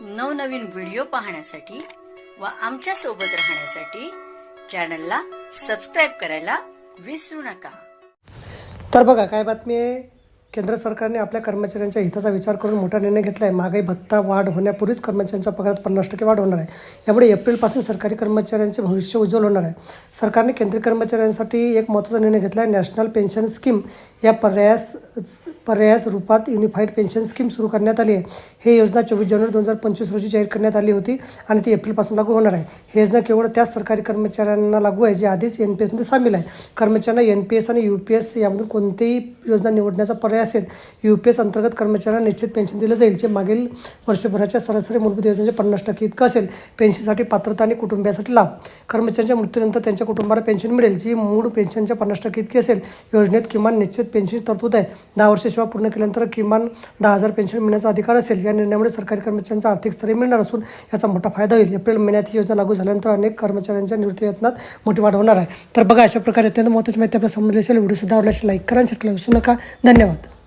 नवनवीन व्हिडिओ पाहण्यासाठी व आमच्यासोबत राहण्यासाठी चॅनलला सबस्क्राईब करायला विसरू नका. तर बघा काय बातमी आहे? केंद्र सरकारने आपल्या कर्मचाऱ्यांच्या हिताचा विचार करून मोठा निर्णय घेतला आहे महागाई भत्ता वाढ होण्यापूर्वीच कर्मचाऱ्यांच्या पगारात पन्नास टक्के वाढ होणार आहे. यामुळे एप्रिलपासून सरकारी कर्मचाऱ्यांचे भविष्य उज्ज्वल होणार आहे. सरकारने केंद्रीय कर्मचाऱ्यांसाठी एक महत्त्वाचा निर्णय घेतला आहे नॅशनल पेन्शन स्कीम या पर्यायास पर्यायास रूपात युनिफाईड पेन्शन स्कीम सुरू करण्यात आली आहे. ही योजना चोवीस जानेवारी दोन हजार पंचवीस रोजी जाहीर करण्यात आली होती आणि ती एप्रिलपासून लागू होणार आहे. ही योजना केवळ त्याच सरकारी कर्मचाऱ्यांना लागू आहे जे आधीच एन पी एसमध्ये सामील आहे. कर्मचाऱ्यांना एन पी एस आणि यू पी एस यामधून कोणतीही योजना निवडण्याचा पर्याय असेल यू पी एस अंतर्गत कर्मचाऱ्यांना निश्चित पेन्शन दिलं जाईल जे मागील वर्षभराच्या सरासरी मूलभूत योजनेचे पन्नास टक्के इतकं असेल. पेन्शनसाठी पात्रता आणि कुटुंबियासाठी लाभ. कर्मचाऱ्यांच्या मृत्यूनंतर त्यांच्या कुटुंबाला पेन्शन मिळेल जी मूळ पेन्शनच्या पन्नास टक्के इतकी असेल. योजनेत किमान निश्चित पेन्शन तरतूद आहे. दहा वर्ष सेवा पूर्ण केल्यानंतर किमान दहा हजार पेन्शन मिळण्याचा अधिकार असेल. या निर्णयामुळे सरकारी कर्मचाऱ्यांचा आर्थिक स्तरही मिळणार असून याचा मोठा फायदा होईल. एप्रिल महिन्यात ही योजना लागू झाल्यानंतर अनेक कर्मचाऱ्यांच्या निवृत्ती वेतनात मोठी वाढ होणार आहे. तर बघा अशा प्रकारे अत्यंत महत्त्वाची माहिती आपल्या संबंधित असेल व्हिडिओ सुद्धा आवडल्यास लाईक करा आणि विसरू नका. धन्यवाद.